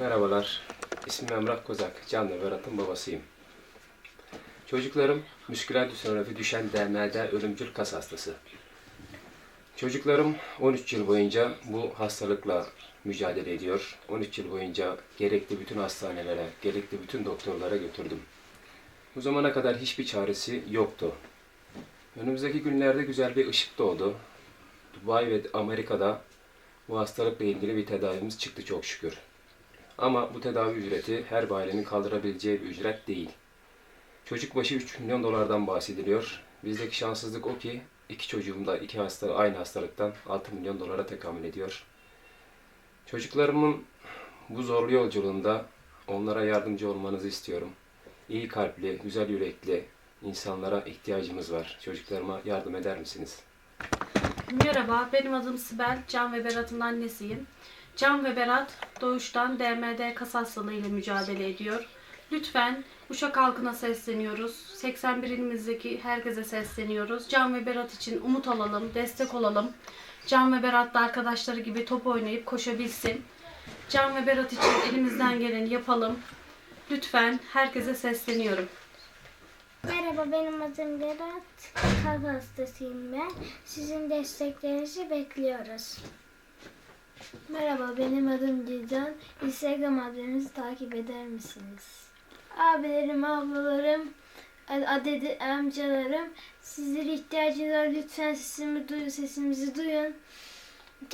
Merhabalar, ismim Emrah Kozak, Can ve Berat'ın babasıyım. Çocuklarım müsküler distrofi düşen DMD ölümcül kas hastası. Çocuklarım 13 yıl boyunca bu hastalıkla mücadele ediyor. 13 yıl boyunca gerekli bütün hastanelere, gerekli bütün doktorlara götürdüm. Bu zamana kadar hiçbir çaresi yoktu. Önümüzdeki günlerde güzel bir ışık doğdu. Dubai ve Amerika'da bu hastalıkla ilgili bir tedavimiz çıktı çok şükür. Ama bu tedavi ücreti her bir kaldırabileceği bir ücret değil. Çocuk başı 3 milyon dolardan bahsediliyor. Bizdeki şanssızlık o ki iki çocuğum da iki hasta aynı hastalıktan 6 milyon dolara tekamül ediyor. Çocuklarımın bu zorlu yolculuğunda onlara yardımcı olmanızı istiyorum. İyi kalpli, güzel yürekli insanlara ihtiyacımız var. Çocuklarıma yardım eder misiniz? Merhaba, benim adım Sibel. Can ve Berat'ın annesiyim. Can ve Berat doğuştan DMD kas hastalığı ile mücadele ediyor. Lütfen Uşak halkına sesleniyoruz. 81 ilimizdeki herkese sesleniyoruz. Can ve Berat için umut alalım, destek olalım. Can ve Berat da arkadaşları gibi top oynayıp koşabilsin. Can ve Berat için elimizden geleni yapalım. Lütfen herkese sesleniyorum. Merhaba benim adım Berat. Kalp hastasıyım ben. Sizin desteklerinizi bekliyoruz. Merhaba benim adım Didan. Instagram adresinizi takip eder misiniz? Abilerim, ablalarım, adedi amcalarım sizlere ihtiyacınız var. Lütfen sesimi duyun, sesimizi duyun.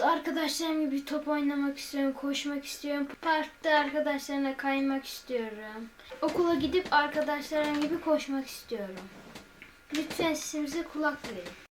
Arkadaşlarım gibi top oynamak istiyorum, koşmak istiyorum. Parkta arkadaşlarına kaymak istiyorum. Okula gidip arkadaşlarım gibi koşmak istiyorum. Lütfen sesimize kulak verin.